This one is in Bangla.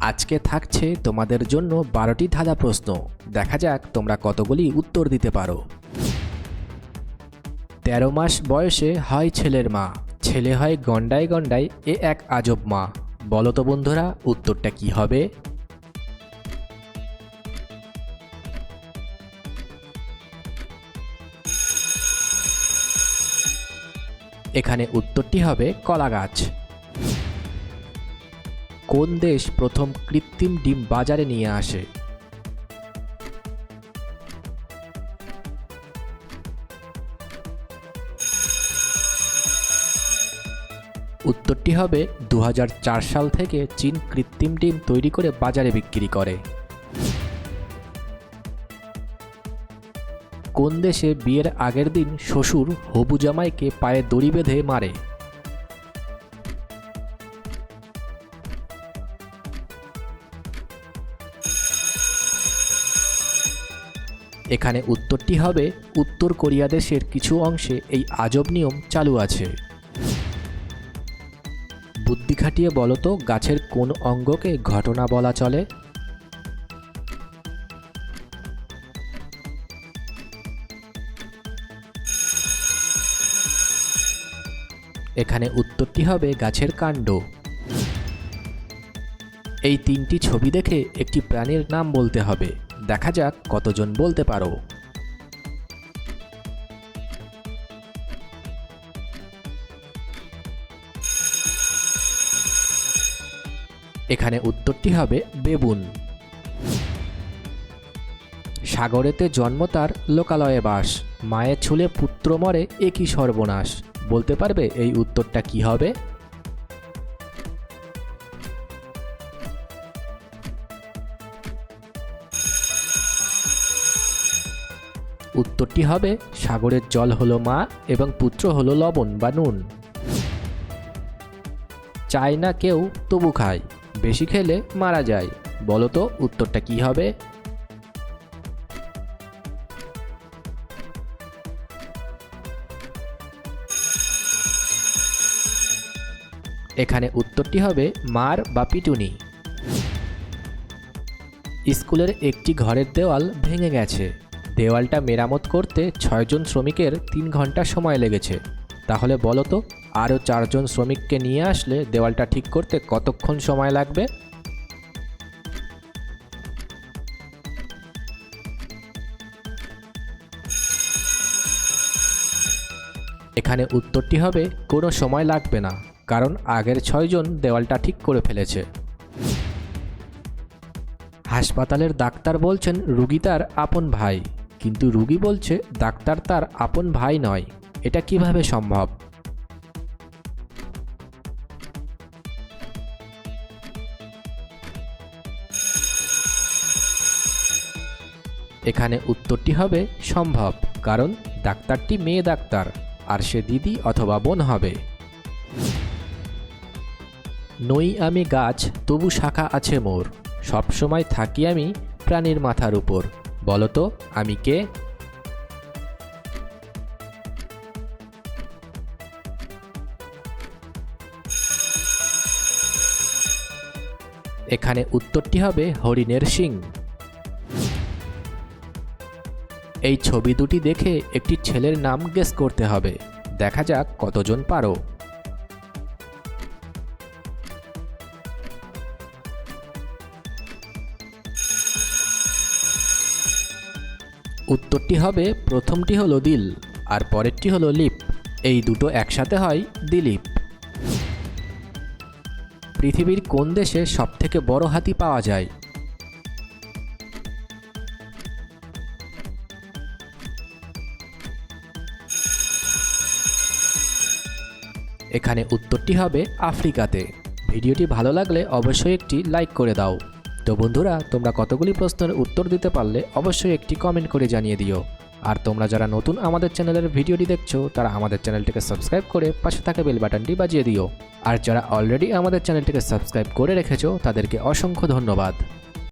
আজকে থাকছে তোমাদের জন্য বারোটি ধাঁধা প্রশ্ন। দেখা যাক তোমরা কতগুলি উত্তর দিতে পারো। তেরো মাস বয়সে হয় ছেলের মা। ছেলে হয় গন্ডায় গন্ডায় এ এক আজব মা। বলো তো বন্ধুরা, উত্তরটা কি হবে? এখানে উত্তরটি হবে কলা গাছ কোন দেশ প্রথম কৃত্রিম ডিম বাজারে নিয়ে আসে? উত্তরটি হবে দু হাজার চার সাল থেকে চীন কৃত্রিম ডিম তৈরি করে বাজারে বিক্রি করে। কোন দেশে বিয়ের আগের দিন শ্বশুর হবু জামাইকে পায়ে দড়ি বেঁধে মারে? এখানে উত্তরটি হবে, উত্তর কোরিয়া দেশের কিছু অংশে এই আজব নিয়ম চালু আছে। বুদ্ধি খাটিয়ে বলতো গাছের কোন অঙ্গকে ঘটনা বলা চলে? এখানে উত্তরটি হবে গাছের কাণ্ড। এই তিনটি ছবি দেখে একটি প্রাণীর নাম বলতে হবে। দেখা যাক কতজন বলতে পারো। এখানে উত্তরটি হবে বেবুন। সাগরেতে জন্ম তার লোকালয়ে বাস। মায়ের ছুলে পুত্র মরে একই সর্বনাশ। বলতে পারবে এই উত্তরটা কি হবে? উত্তরটি হবে, সাগরের জল হলো মা এবং পুত্র হলো লবণ বা নুন। চায় না কেউ তবু খায়, বেশি খেলে মারা যায়। বলো তো উত্তরটা কি হবে? এখানে উত্তরটি হবে, মার বা পিটুনি। স্কুলের একটি ঘরের দেওয়াল ভেঙে গেছে। দেওয়ালটা মেরামত করতে ছয়জন শ্রমিকের তিন ঘণ্টা সময় লেগেছে। তাহলে বলো তো, আরও চারজন শ্রমিককে নিয়ে আসলে দেওয়ালটা ঠিক করতে কতক্ষণ সময় লাগবে? এখানে উত্তরটি হবে, কোনো সময় লাগবে না, কারণ আগের ছয়জন দেওয়ালটা ঠিক করে ফেলেছে। হাসপাতালের ডাক্তার বলছেন, রুগী তার আপন ভাই। কিন্তু রুগী বলছে, ডাক্তার তার আপন ভাই নয়। এটা কীভাবে সম্ভব? এখানে উত্তরটি হবে, সম্ভব, কারণ ডাক্তারটি মেয়ে ডাক্তার, আর সে দিদি অথবা বোন হবে। নই আমি গাছ, তবু শাখা আছে মোর। সবসময় থাকি আমি প্রাণীর মাথার উপর। বলতো, আমি কে? এখানে উত্তরটি হবে হরিণের সিং এই ছবি দুটি দেখে একটি ছেলের নাম গেস করতে হবে। দেখা যাক কতজন পারো। উত্তরটি হবে, প্রথমটি হলো দিল, আর পরেরটি হলো লিপ। এই দুটো একসাথে হয় দিলীপ। পৃথিবীর কোন দেশে সবথেকে বড় হাতি পাওয়া যায়? এখানে উত্তরটি হবে আফ্রিকাতে। ভিডিওটি ভালো লাগলে অবশ্যই একটি লাইক করে দাও। তো বন্ধুরা, তোমরা কতগুলি প্রশ্নের উত্তর দিতে পারলে অবশ্যই একটি কমেন্ট করে জানিয়ে দিও। আর তোমরা যারা নতুন আমাদের চ্যানেলের ভিডিওটি দেখছ, তারা আমাদের চ্যানেলটিকে সাবস্ক্রাইব করে পাশে থাকা বেল বাটনটি বাজিয়ে দিও। আর যারা অলরেডি আমাদের চ্যানেলটিকে সাবস্ক্রাইব করে রেখেছো, তাদেরকে অসংখ্য ধন্যবাদ।